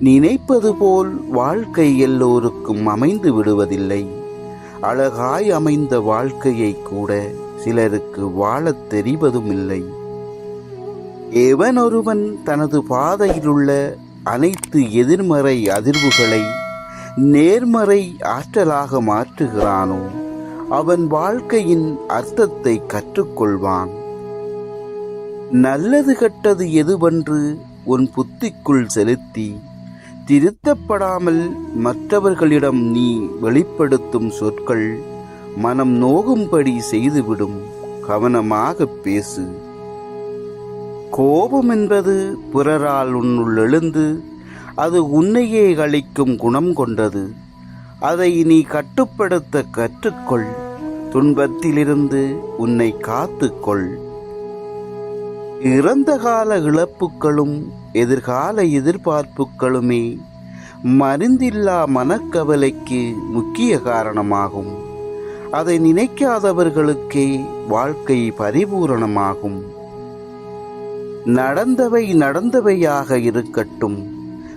நினைப்பது போல் வாழ்க்கை எல்லோருக்கும் அமைந்து விடுவதில்லை. அழகாய் அமைந்த வாழ்க்கையை கூட சிலருக்கு வாழத் தெரிவதும் இல்லை எவன் ஒருவன் தனது பாதையிலுள்ள அனைத்து எதிர்மறை அதிர்வுகளை நேர்மறை ஆற்றலாக மாற்றுகிறானோ அவன் வாழ்க்கையின் அர்த்தத்தை கற்றுக்கொள்வான். நல்லது கெட்டது எதுவென்று உன் புத்திக்குள் செலுத்தி திருத்தப்படாமல் மற்றவர்களிடம் நீ வெளிப்படுத்தும் சொற்கள் மனம் நோகும்படி செய்துவிடும். கவனமாக பேசு. கோபம் என்பது பிறரால் உன்னுள் எழுந்து அது உன்னையே அளிக்கும் குணம் கொண்டது. அதை நீ கட்டுப்படுத்த கற்றுக்கொள். துன்பத்திலிருந்து உன்னை காத்துக்கொள். இறந்த கால இழப்புகளும் எதிர்கால எதிர்பார்ப்புகளுமே மருந்தில்லா மனக்கவலைக்கு முக்கிய காரணமாகும். அதை நினைக்காதவர்களுக்கே வாழ்க்கை பரிபூரணமாகும். நடந்தவை நடந்தவையாக இருக்கட்டும்.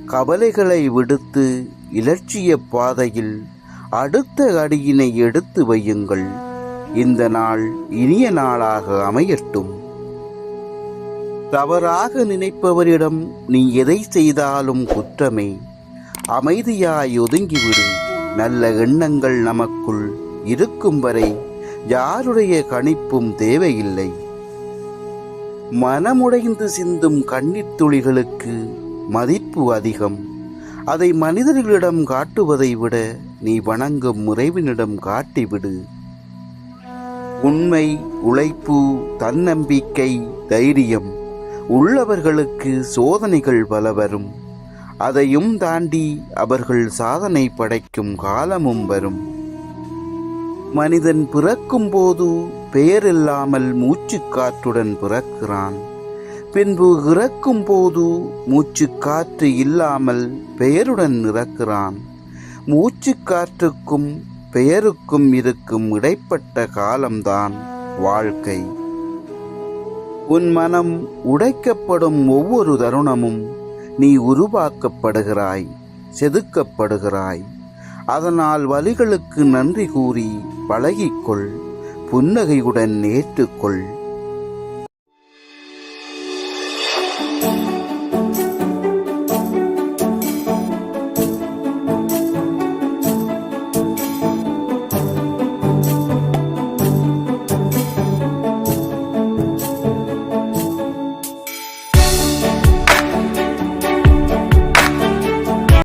கவலைகளை விடுத்து இலட்சிய பாதையில் அடுத்த அடியினை எடுத்து வையுங்கள். இந்த நாள் இனிய நாளாக அமையட்டும். தவறாக நினைப்பவரிடம் நீ எதை செய்தாலும் குற்றமே. அமைதியாய் ஒதுங்கிவிடு. நல்ல எண்ணங்கள் நமக்குள் இருக்கும் வரை யாருடைய கணிப்பும் தேவையில்லை. மனமுடைந்து சிந்தும் கண்ணீர் துளிகளுக்கு மதிப்பு அதிகம். அதை மனிதர்களிடம் காட்டுவதை விட நீ வணங்கும் முறைவினிடம் காட்டிவிடு. உண்மை உழைப்பு தன்னம்பிக்கை தைரியம். உள்ளவர்களுக்கு சோதனைகள் பல வரும். அதையும் தாண்டி அவர்கள் சாதனை படைக்கும் காலமும் வரும். மனிதன் பிறக்கும் போது பெயரில்லாமல் மூச்சுக்காற்றுடன் பிறக்கிறான். பின்பு இறக்கும் போது மூச்சுக்காற்று இல்லாமல் பெயருடன் இறக்கிறான். மூச்சுக்காற்றுக்கும் பெயருக்கும் இருக்கும் இடைப்பட்ட காலம்தான் வாழ்க்கை. உன் மனம் உடைக்கப்படும் ஒவ்வொரு தருணமும் நீ உருவாக்கப்படுகிறாய் செதுக்கப்படுகிறாய். அதனால் வழிகளுக்கு நன்றி கூறி பழகிக்கொள் புன்னகையுடன் ஏற்றுக்கொள்.